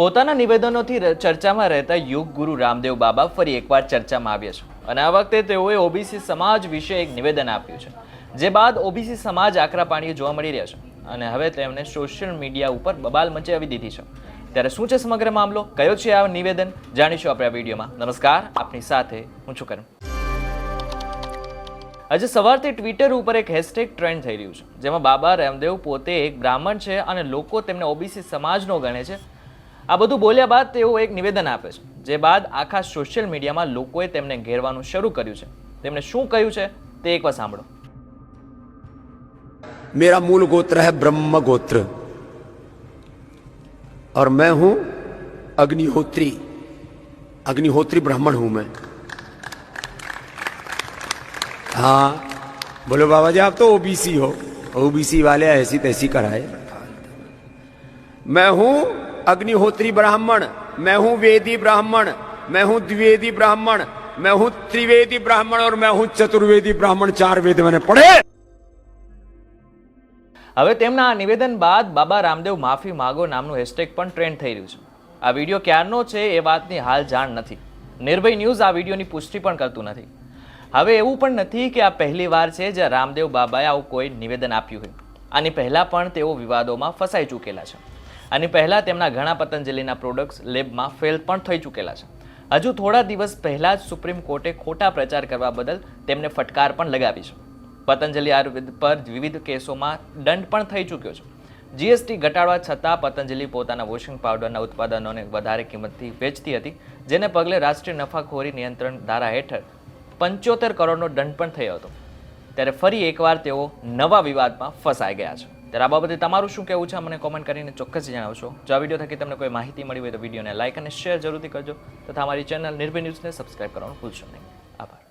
પોતાના નિવેદનોથી ચર્ચામાં રહેતા યોગ ગુરુ રામદેવ બાબા ફરી એકવાર ચર્ચામાં આવ્યા છે. અને આ વખતે તેઓએ ઓબીસી સમાજ વિશે એક નિવેદન આપ્યું છે, જે બાદ ઓબીસી સમાજ આકરા પાણીએ જોવા મળી રહ્યા છે. અને હવે તેમણે સોશિયલ મીડિયા ઉપર બબાલ મચાવી દીધી છે. ત્યારે શું છે સમગ્ર મામલો? કયો છે આ નિવેદન? જાણીશું આપણે આ વિડીયોમાં. નમસ્કાર, આપની સાથે હું છું કરું આજે સવારથી ટ્વિટર ઉપર એક હેશટેગ ટ્રેન્ડ થઈ રહ્યું છે, જેમાં બાબા રામદેવ પોતે એક બ્રાહ્મણ છે અને લોકો તેમને ઓબીસી સમાજનો ગણે છે. આ બધું બોલ્યા બાદ તેઓ એક નિવેદન આપે છે જે બાદ આખા સોશિયલ મીડિયામાં લોકોએ તેમને ઘેરવાનું શરૂ કર્યું છે તેમણે શું કહ્યું છે તે એકવાર સાંભળો मेरा मूल गोत्र है ब्रह्म गोत्र और मैं हूं अग्निहोत्री अग्निहोत्री ब्राह्मण हूं मैं हाँ बोलो बाबा जी आप तो ओबीसी हो ओबीसी वाले ऐसी तैसी कराए मैं हूं अग्निहोत्री ब्राह्मण मैं हूं वेदी ब्राह्मण मैं हूं द्विवेदी ब्राह्मण मैं हूं त्रिवेदी ब्राह्मण और मैं हूं चतुर्वेदी ब्राह्मण चार वेद मैंने पढ़े હવે તેમના આ નિવેદન બાદ બાબા રામદેવ માફી માગો નામનું હેશટેગ પણ ટ્રેન્ડ થઈ રહ્યું છે આ વિડીયો ક્યારનો છે એ વાતની હાલ જાણ નથી નિર્ભય ન્યૂઝ આ વિડીયોની પુષ્ટિ પણ કરતું નથી હવે એવું પણ નથી કે આ પહેલી વાર છે જ્યાં રામદેવ બાબાએ આવું કોઈ નિવેદન આપ્યું હોય આની પહેલાં પણ તેઓ વિવાદોમાં ફસાઈ ચૂકેલા છે આની પહેલાં તેમના ઘણા પતંજલિના પ્રોડક્ટ્સ લેબમાં ફેલ પણ થઈ ચૂકેલા છે. હજુ થોડા દિવસ પહેલાં જ સુપ્રીમ કોર્ટે ખોટા પ્રચાર કરવા બદલ તેમને ફટકાર પણ લગાવી છે. પતંજલિ આયુર્વેદ પર વિવિધ કેસોમાં દંડ પણ થઈ ચૂક્યો છે. જીએસટી ઘટાડવા છતાં પતંજલિ પોતાના વોશિંગ પાવડરના ઉત્પાદનોને વધારે કિંમતથી વેચતી હતી, જેને પગલે રાષ્ટ્રીય નફાખોરી નિયંત્રણ ધારા હેઠળ પંચોતેર કરોડનો દંડ પણ થયો હતો. ત્યારે ફરી એકવાર તેઓ નવા વિવાદમાં ફસાઈ ગયા છે. ત્યારે આ બાબતે તમારું શું કહેવું છે મને કોમેન્ટ કરીને ચોક્કસ જણાવશો. જો આ વીડિયો થકી તમને કોઈ માહિતી મળી હોય તો વિડીયોને લાઇક અને શેર જરૂરથી કરજો. તથા અમારી ચેનલ નિર્ભય ન્યૂઝને સબસ્ક્રાઇબ કરવાનું ભૂલશો નહીં. આભાર.